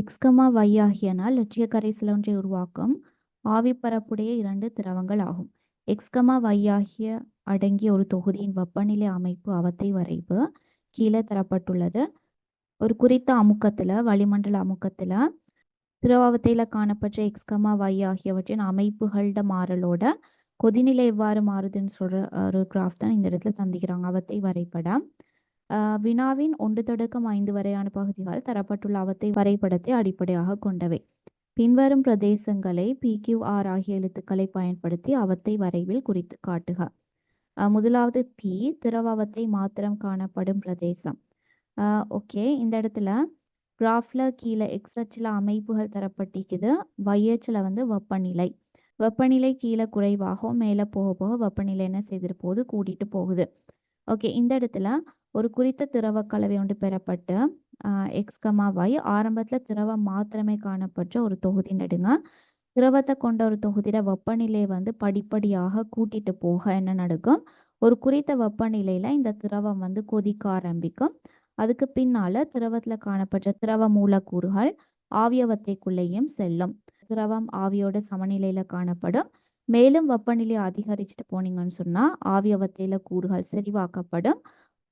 X comma y ஆகியனால் லட்சிய கரைசல் உருவாக்கும். ஆவிப்பரப்புடைய இரண்டு திரவங்கள் ஆகும். எக்ஸ்கமா y ஆகிய அடங்கிய ஒரு தொகுதியின் வெப்பநிலை அமைப்பு அவத்தை வரைவு கீழே தரப்பட்டுள்ளது. ஒரு குறித்த அமுக்கத்தில் வளிமண்டல அமுக்கத்தில் திரவத்தையில் காணப்பட்ட எக்ஸ்கமா வை ஆகியவற்றின் அமைப்புகளோட மாறலோட கொதிநிலை எவ்வாறு மாறுதுன்னு சொல்ற ஒரு கிராஃப் தான் இந்த இடத்துல தந்திக்கிறாங்க. அவத்தை வரைபடம். வினாவின் ஒன்று தொடக்கம் ஐந்து வரையான பகுதிகள் தரப்பட்டுள்ள அவத்தை வரைபடத்தை அடிப்படையாக கொண்டவை. பின்வரும் பிரதேசங்களை PQR ஆகிய எழுத்துக்களை பயன்படுத்தி அவத்தை வரைவில் குறித்து காட்டுக. முதலாவது பி திரவவத்தை மாத்திரம் காணப்படும் பிரதேசம். ஓகே இந்த இடத்துல கிராஃப்ல கீழே எக்ஸ் அச்சில் அமைப்புகள் தரப்பட்டிருக்குது. Y வந்து வெப்பநிலை. வெப்பநிலை கீழே குறைவாகவும் மேலே போக போக வெப்பநிலை என்ன செய்திருப்போது? கூட்டிகிட்டு கூட்டிட்டு போகுது. ஓகே இந்த இடத்துல ஒரு குறித்த திரவ கலவை ஒன்று பெறப்பட்டு எக்ஸ் கமா y ஆரம்பத்தில் திரவம் மாத்திரமே காணப்பட்ட ஒரு தொகுதி நடுங்க திரவத்தை கொண்ட ஒரு தொகுதியில வெப்பநிலையை வந்து படிப்படியாக கூட்டிட்டு போக என்ன நடக்கும்? ஒரு குறித்த வெப்பநிலையில இந்த திரவம் வந்து கொதிக்க ஆரம்பிக்கும். அதுக்கு பின்னால திரவத்துல காணப்பட்ட திரவ மூலக்கூறுகள் ஆவியவத்தைக்குள்ளேயும் செல்லும். திரவம் ஆவியோட சமநிலையில காணப்படும். மேலும் வெப்பநிலை அதிகரிச்சுட்டு போனீங்கன்னு சொன்னா ஆவியவத்தையில கூறுகள் செறிவாக்கப்படும்.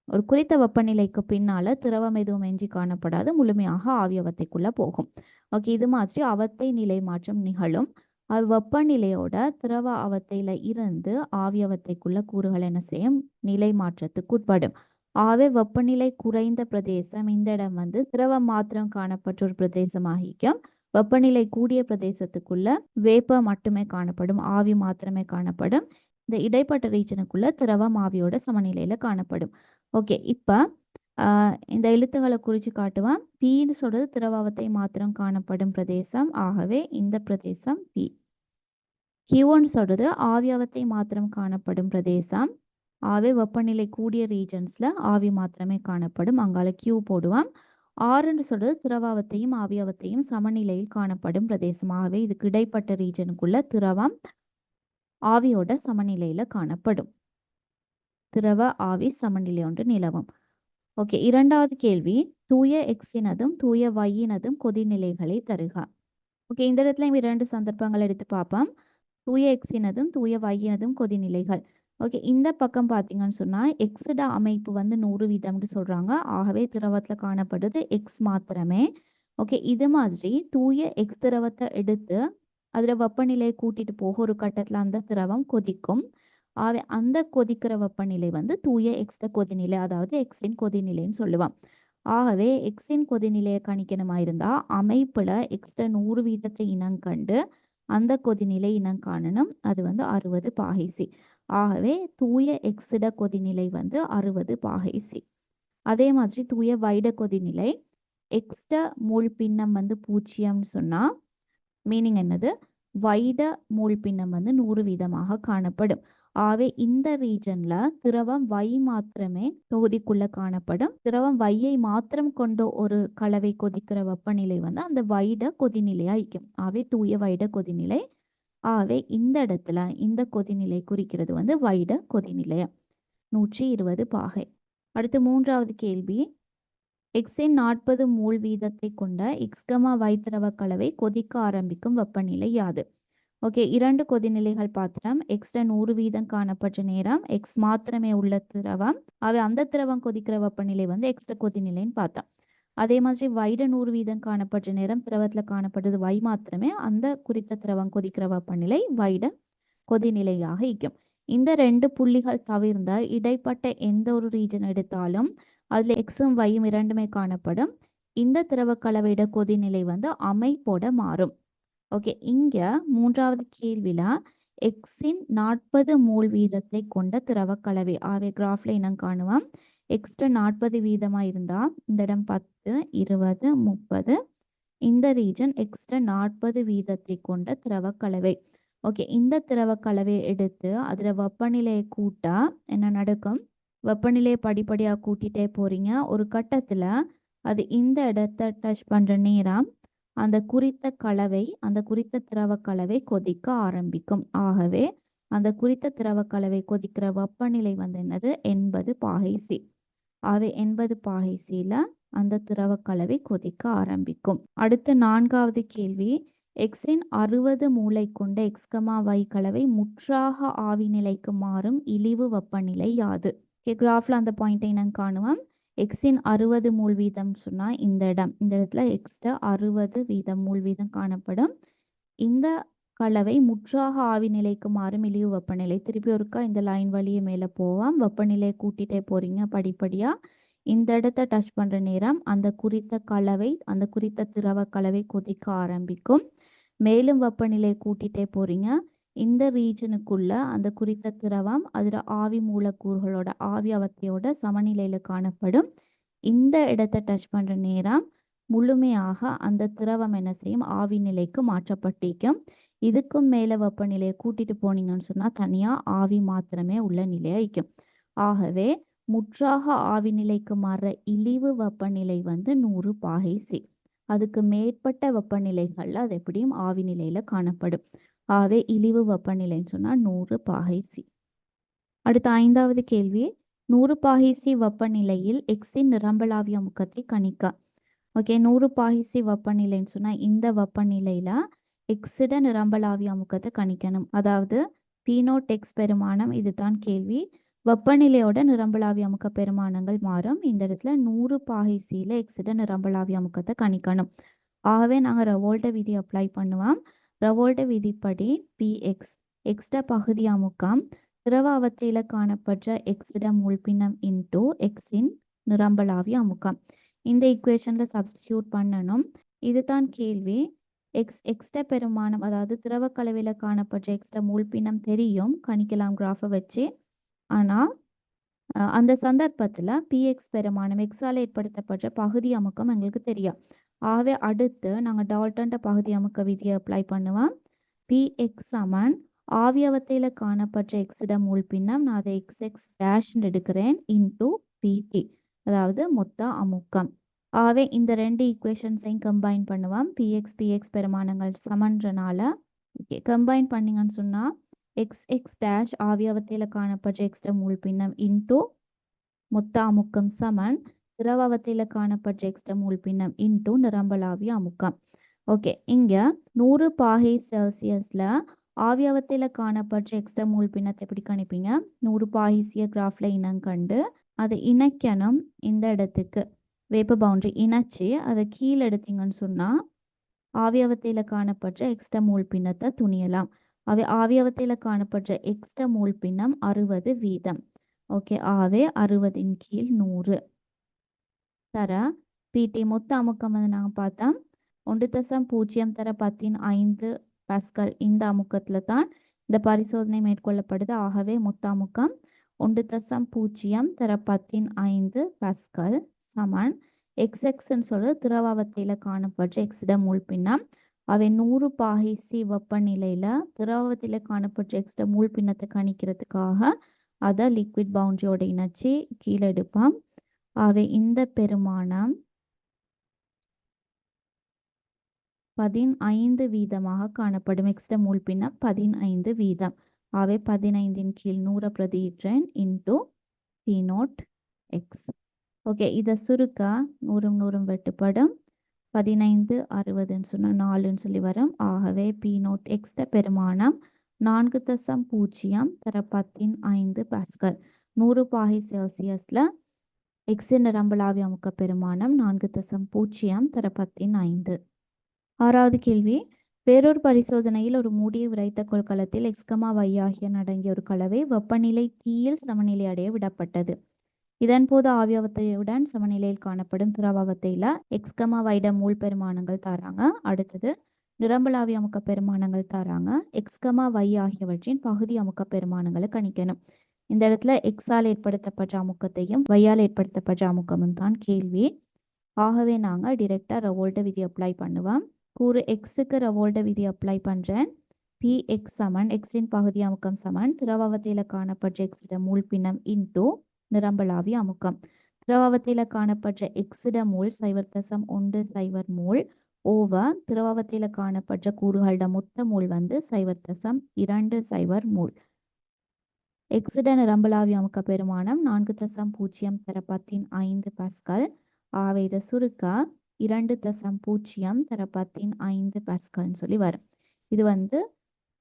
ஒரு குறித்த வெப்பநிலைக்கு பின்னால திரவம் எதுவும் எஞ்சி காணப்படாது முழுமையாக ஆவியவத்தைக்குள்ள போகும். ஓகே இது மாதிரி அவத்தை நிலை மாற்றம் நிகழும். வெப்பநிலையோட திரவ அவத்தையில இருந்து ஆவியவத்தைக்குள்ள கூறுகள் என்ன செய்யும்? நிலை மாற்றத்துக்கு உட்படும். ஆகவே வெப்பநிலை குறைந்த பிரதேசம் இந்த இடம் வந்து திரவம் மாத்திரம் காணப்பட்ட ஒரு பிரதேசமாகிக்கும். வெப்பநிலை கூடிய பிரதேசத்துக்குள்ள வேப்ப மட்டுமே காணப்படும் ஆவி மாத்திரமே காணப்படும். இந்த இடைப்பட்ட ரீஜனுக்குள்ள திரவம் ஆவியோட சமநிலையில காணப்படும். ஓகே இப்போ இந்த எழுத்துக்களை குறித்து காட்டுவேன். பீன்னு சொல்றது திரவாவத்தை மாத்திரம் காணப்படும் பிரதேசம். ஆகவே இந்த பிரதேசம் பி கியூன்னு சொல்றது ஆவியாவத்தை மாத்திரம் காணப்படும் பிரதேசம். ஆவே வெப்பநிலை கூடிய ரீஜன்ஸ்ல ஆவி மாத்திரமே காணப்படும். அங்கால கியூ போடுவான். ஆறுன்னு சொல்றது திரவாவத்தையும் ஆவியாவத்தையும் சமநிலையில் காணப்படும் பிரதேசம். ஆகவே இதுக்கு இடைப்பட்ட ரீஜனுக்குள்ள திரவம் ஆவியோட சமநிலையில காணப்படும். திரவ ஆவி சமநிலை ஒன்று நிலவும். ஓகே இரண்டாவது கேள்வி. தூய எக்ஸினதும் தூய வையினதும் கொதிநிலைகளை தருக. ஓகே இந்த இடத்துல இரண்டு சந்தர்ப்பங்கள் எடுத்து பார்ப்போம். தூய எக்ஸினதும் தூய வையினதும் கொதிநிலைகள். ஓகே இந்த பக்கம் பார்த்தீங்கன்னு சொன்னால் எக்ஸிட அமைப்பு வந்து நூறு வீதம்னு சொல்கிறாங்க ஆகவே திரவத்தில் காணப்படுது எக்ஸ் மாத்திரமே. ஓகே இது மாதிரி தூய எக்ஸ் திரவத்தை எடுத்து அதில் வெப்பநிலையை கூட்டிகிட்டு போக ஒரு கட்டத்தில் அந்த திரவம் கொதிக்கும். ஆக அந்த கொதிக்கிற வெப்பநிலை வந்து தூய எக்ஸ்ட கொதிநிலை அதாவது எக்ஸின் கொதிநிலைன்னு சொல்லுவான். ஆகவே எக்ஸின் கொதிநிலையை கணிக்கணுமா இருந்தால் அமைப்பில் எக்ஸ்ட நூறு வீதத்தை இனங்கண்டு அந்த கொதிநிலை இனம் காணணும். அது வந்து அறுபது பாகைசி ஆகவே தூய எக்ஸிட கொதிநிலை வந்து அறுபது பாகைசி அதே மாதிரி தூய வைட கொதிநிலை எக்ஸ்ட மூல் பின்னம் வந்து பூஜ்ஜியம்னு சொன்னால் மீனிங் என்னது? வைட மூல் பின்னம் வந்து நூறு வீதமாக காணப்படும். ஆகவே இந்த ரீஜன்ல திரவம் வை மாத்திரமே தொகுதிக்குள்ள காணப்படும். திரவம் வையை மாத்திரம் கொண்ட ஒரு கலவை கொதிக்கிற வெப்பநிலை வந்து அந்த வைட கொதிநிலையா இருக்கும். ஆகவே தூய வைட கொதிநிலை. ஆகவே இந்த இடத்துல இந்த கொதிநிலை குறிக்கிறது வந்து வைட கொதிநிலையம் நூற்றி இருபது பாகை. அடுத்து மூன்றாவது கேள்வி. எக்ஸின் நாற்பது மூல் வீதத்தை கொண்ட எக்ஸ்கமா வைத்திரவ கலவை கொதிக்க ஆரம்பிக்கும் வெப்பநிலை யாது? ஓகே இரண்டு கொதிநிலைகள் பாத்திரம் எக்ஸ்ட்ரா நூறு வீதம் காணப்பட்ட நேரம் எக்ஸ் மாத்திரமே உள்ள திரவம். அவை அந்த திரவம் கொதிக்கிற வெப்பநிலை வந்து எக்ஸ்ட்ரா கொதிநிலைன்னு பார்த்தோம். அதே மாதிரி வைட நூறு வீதம் காணப்பட்ட நேரம் திரவத்துல காணப்பட்டது வை மாத்திரமே அந்த குறித்த திரவம் கொதிக்கிற வெப்பநிலை வைட கொதிநிலையாக இருக்கும். இந்த ரெண்டு புள்ளிகள் தவிர்ந்த இடைப்பட்ட எந்த ஒரு ரீஜன் எடுத்தாலும் அதுல எக்ஸும் வையும் இரண்டுமே காணப்படும். இந்த திரவ கலவையிட கொதிநிலை வந்து அமைப்போட மாறும். ஓகே இங்க மூன்றாவது கேள்வில எக்ஸின் நாற்பது மூல் வீதத்தை கொண்ட திரவ கலவை ஆவே கிராஃப்ல இனம் காணுவோம். எக்ஸ்ட்ரா நாற்பது வீதமா இருந்தா இந்த இடம் பத்து இருபது முப்பது. இந்த ரீஜன் எக்ஸ்ட்ரா நாற்பது வீதத்தை கொண்ட திரவ கலவை ஓகே இந்த திரவ கலவை எடுத்து அதுல வெப்பநிலையை கூட்டா என்ன நடக்கும்? வெப்பநிலையை படிப்படியா கூட்டிட்டே போறீங்க. ஒரு கட்டத்துல அது இந்த இடத்த டச் பண்ற நேரம் அந்த குறித்த கலவை அந்த குறித்த திரவ கலவை கொதிக்க ஆரம்பிக்கும். ஆகவே அந்த குறித்த திரவ கலவை கொதிக்கிற வெப்பநிலை வந்து என்னது? எண்பது பாகை சி ஆகவே எண்பது பாகை சில அந்த திரவ கலவை கொதிக்க ஆரம்பிக்கும். அடுத்த நான்காவது கேள்வி. எக்ஸின் அறுபது மூளை கொண்ட எக்ஸ்கமா வை கலவை முற்றாக ஆவி நிலைக்கு மாறும் இழிவு வெப்பநிலை யாது? கிராஃப்ல அந்த பாயிண்டை நான் காணுவோம். எக்ஸின் அறுபது மூல் வீதம் சொன்னால் இந்த இடம். இந்த இடத்துல எக்ஸ்ட்ரா அறுபது வீதம் மூல் வீதம் காணப்படும். இந்த கலவை முற்றாக ஆவி நிலைக்கு மாறும் இழிவு வெப்பநிலை. திருப்பி ஒருக்கா இந்த லைன் வழியே மேலே போவோம். வெப்பநிலையை கூட்டிகிட்டே போகிறீங்க படிப்படியாக இந்த இடத்த டச் பண்ணுற நேரம் அந்த குறித்த கலவை அந்த குறித்த திரவ கலவை கொதிக்க ஆரம்பிக்கும். மேலும் வெப்பநிலை கூட்டிகிட்டே போகிறீங்க இந்த ரீஜனுக்குள்ள அந்த குறித்த திரவம் அதில் ஆவி மூலக்கூறுகளோட ஆவி அவத்தையோட சமநிலையில் காணப்படும். இந்த இடத்தை டச் பண்ணுற நேரம் முழுமையாக அந்த திரவம் என்ன செய்யும்? ஆவி நிலைக்கு மாற்றப்பட்டிருக்கும். இதுக்கும் மேலே வெப்பநிலையை கூட்டிட்டு போனீங்கன்னு சொன்னால் தனியாக ஆவி மாத்திரமே உள்ள நிலையாയിരിக்கும் ஆகவே முற்றாக ஆவி நிலைக்கு மாற இழிவு வெப்பநிலை வந்து நூறு பாகை சி அதுக்கு மேற்பட்ட வெப்பநிலைகள்ல அது எப்படியும் ஆவி நிலையில காணப்படும். ஆகவே இழிவு வெப்பநிலைன்னு சொன்னால் நூறு பாகை சி அடுத்த ஐந்தாவது கேள்வி. நூறு பாகை சி வெப்பநிலையில் எக்ஸின் நிரம்பலாவிய முக்கத்தை கணிக்க. ஓகே நூறு பாகை சி வெப்பநிலைன்னு சொன்னால் இந்த வெப்பநிலையில் எக்ஸிட நிரம்பலாவிய அமுக்கத்தை கணிக்கணும். அதாவது பீனோட் எக்ஸ் பெருமானம் இதுதான் கேள்வி. வெப்பநிலையோட நிரம்பலாவிய அமுக்க பெருமானங்கள் மாறும். இந்த இடத்துல நூறு பாகை எக்ஸிட நிரம்பலாவிய அமுக்கத்தை கணிக்கணும். ஆகவே நாங்கள் ரெவோல்ட விதி அப்ளை பண்ணுவோம். ரவோல்ட விதிப்படி பிஎக்ஸ் எக்ஸ்ட பகுதி அமுக்கம். திரவ அவத்தையில் காணப்பட்ட எக்ஸிட மூழ்பின்னம் இன்டூ எக்ஸின் நிரம்பலாவிய அமுக்கம். இந்த இக்குவேஷனில் சப்ஸ்டியூட் பண்ணணும். இதுதான் கேள்வி. எக்ஸ் எக்ஸ்ட பெருமானம் அதாவது திரவ கலவையில் காணப்பட்ட எக்ஸ்ட மூழ்பினம் தெரியும். கணிக்கலாம் கிராஃபை வச்சு. ஆனால் அந்த சந்தர்ப்பத்தில் பிஎக்ஸ் பெருமானம் எக்ஸால் ஏற்படுத்தப்பட்ட பகுதி அமுக்கம் எங்களுக்கு தெரியும். ஆகவே அடுத்து நாங்கள் டால்டன்ட பகுதி அமுக்க விதியை அப்ளை பண்ணுவோம். பிஎக்ஸ் சமன். ஆவியவத்தையில் காணப்பட்ட எக்ஸிட மூல் பின்னம் நான் அதை எக்ஸ் எக்ஸ் டேஷ்னு எடுக்கிறேன். இன்டூ பிடி அதாவது மொத்த அமுக்கம். ஆகவே இந்த ரெண்டு ஈக்குவேஷன்ஸையும் கம்பைன் பண்ணுவோம். பிஎக்ஸ் பிஎக்ஸ் பெருமானங்கள் சமன்றனால. ஓகே கம்பைன் பண்ணிங்கன்னு சொன்னால் எக்ஸ் எக்ஸ் டேஷ் ஆவியவத்தையில் காணப்பட்ட எக்ஸ்ட மூல் பின்னம் இன்டூ மொத்த அமுக்கம் சமன். திரவவத்தையில் காணப்பட்ட எக்ஸ்ட மூல் பின்னம் இன்டூ நிரம்பலாவிய அமுக்கம். ஓகே இங்கே நூறு பாகை செல்சியஸில் ஆவியவத்தையில் காணப்பட்ட எக்ஸ்ட்ரா மூல் பின்னத்தை எப்படி கணிப்பீங்க? நூறு பாகிசிய கிராஃபில் இனம் கண்டு அதை இணைக்கணும் இந்த இடத்துக்கு. வேப்ப பவுண்டரி இணைச்சி அதை கீழே எடுத்தீங்கன்னு சொன்னால் ஆவியவத்தையில் காணப்பட்ட எக்ஸ்ட்ரா மூல் பின்னத்தை துணியலாம். அவை ஆவியவத்தையில் காணப்பட்ட எக்ஸ்ட்ரா மூல் பின்னம் அறுபது வீதம். ஓகே ஆவே அறுபதின் கீழ் நூறு. தர. பிடி மொத்த அமுக்கம் வந்து நாங்கள் பார்த்தா ஒன்று தசம் பூஜ்ஜியம் தர பத்தின் ஐந்து பாஸ்கல் இந்த அமுக்கத்தில் தான் இந்த பரிசோதனை மேற்கொள்ளப்படுது. ஆகவே மொத்த அமுக்கம் ஒன்று தசம் பூஜ்ஜியம் தர பத்தின் ஐந்து பாஸ்கல் சமன். எக்ஸ் எக்ஸ்ன்னு சொல்லி திரவாவத்தையில் காணப்பட்ட எக்ஸிடம் உள்பின்னம் பின்னம். அவை நூறு பாகை சி வெப்பநிலையில் திரவத்தில் காணப்பட்ட எக்ஸ்ட மூல் பின்னத்தை கணிக்கிறதுக்காக அதை லிக்விட் பவுண்டரியோட இணைச்சி கீழே எடுப்பான் அவை இந்த பெருமானம் பதினைந்து வீதமாக காணப்படும். எக்ஸ்ட மூல் பின்னம் பதினைந்து வீதம். ஆகவே பதினைந்தின் கீழ் நூறு பிரதியிற்றேன் into T naught X okay இதை சுருக்க நூறும் நூறும் வெட்டுப்படும். பதினைந்து அறுபதுன்னு சொன்னால் நாலுன்னு சொல்லி வரும். ஆகவே பி நோட் எக்ஸ்ட பெருமானம் நான்கு தசம் பூஜ்ஜியம் தர பத்தின் ஐந்து பாஸ்கல். நூறு பாகை செல்சியஸில் எக்ஸின் நிரம்பலாவி அமுக்க பெருமானம் நான்கு தசம் பூஜ்ஜியம் தர பத்தின் ஐந்து. ஆறாவது கேள்வி. வேறொரு பரிசோதனையில் ஒரு மூடிய விரைத்த கொள்கலத்தில் எக்ஸ்கமா வையாகிய அடங்கிய ஒரு கலவை வெப்பநிலை தீயில் சமநிலை அடைய விடப்பட்டது. இதன்போது ஆவியவத்தையுடன் சமநிலையில் காணப்படும் திரவத்தையில் எக்ஸ்கமா வைட மூல் பெருமானங்கள் தராங்க. அடுத்தது நிரம்பலாவி அமுக்க பெருமானங்கள் தராங்க. எக்ஸ்கமா வை ஆகியவற்றின் பகுதி அமுக்க பெருமானங்களை கணிக்கணும். இந்த இடத்துல எக்ஸால் ஏற்படுத்தப்பட்ட அமுக்கத்தையும் வையால் ஏற்படுத்தப்பட்ட அமுக்கமும் தான் கேள்வி. ஆகவே நாங்கள் டிரெக்டாக ரவோல்ட விதி அப்ளை பண்ணுவோம். கூறு எக்ஸுக்கு ரவோல்ட விதி அப்ளை பண்ணுறேன் பி எக்ஸ் சமன் எக்ஸின் பகுதி அமுக்கம் சமன். திரவத்தையில் காணப்பட்ட எக்ஸிட மூல் பின்னம் இன்டூ நிரம்பலாவி அமுக்கம். திரவத்தில் காணப்பட்ட எக்ஸிட மூல் சைவர் தசம் ஒன்று சைவர் மூல் ஓவர் திரவத்தில் காணப்பட்ட கூறுகளோட மொத்த மூல் வந்து சைவர் தசம் இரண்டு சைவர் மூல். எக்ஸிடன் ரம்பலாவி அமுக்க பெருமானம் நான்கு தசம் பூஜ்ஜியம் தர பத்தின் ஐந்து பாஸ்கல் ஆவேத சுருக்கா சுருக்க இரண்டு தசம் பூஜ்ஜியம் தர பத்தின் ஐந்து பாஸ்கல்னு சொல்லி வரும். இது வந்து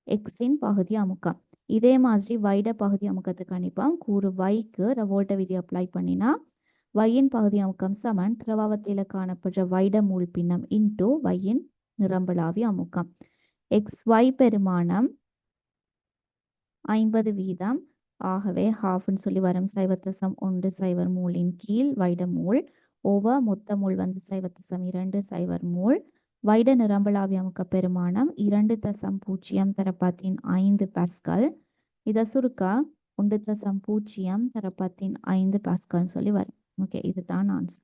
எக்ஸின் பகுதி அமுக்கம் இதே மாதிரி வைட பகுதி அமுக்கத்துக்கு கணிப்போம் கூறு வைக்கு ரவோல்ட விதி அப்ளை பண்ணினா வையின் பகுதி அமுக்கம் சமன் திரவாவத்தில் காணப்படுற வைட மூல் பின்னம் இன்டூ வையின் நிரம்பலாவி அமுக்கம். எக்ஸ் ஒய் பெருமானம் ஐம்பது வீதம் ஆகவே ஹாஃப்னு சொல்லி வரும் சைவத்தசம் ஒன்று சைவர் மூலின் கீழ் வைட மூல் ஓவர் மொத்த மூல் வந்து சைவத்தசம் இரண்டு சைவர் மூல். வைட நிரம்பலாவி அமுக்க பெருமானம் இரண்டு தசம் பூஜ்ஜியம் தரப்பத்தின் ஐந்து பாஸ்கல். இதை சுருக்க ஒன்று தசம் பூஜ்ஜியம் தரப்பாத்தின் ஐந்து பாஸ்கல்னு சொல்லி வரும். ஓகே இதுதான் ஆன்சர்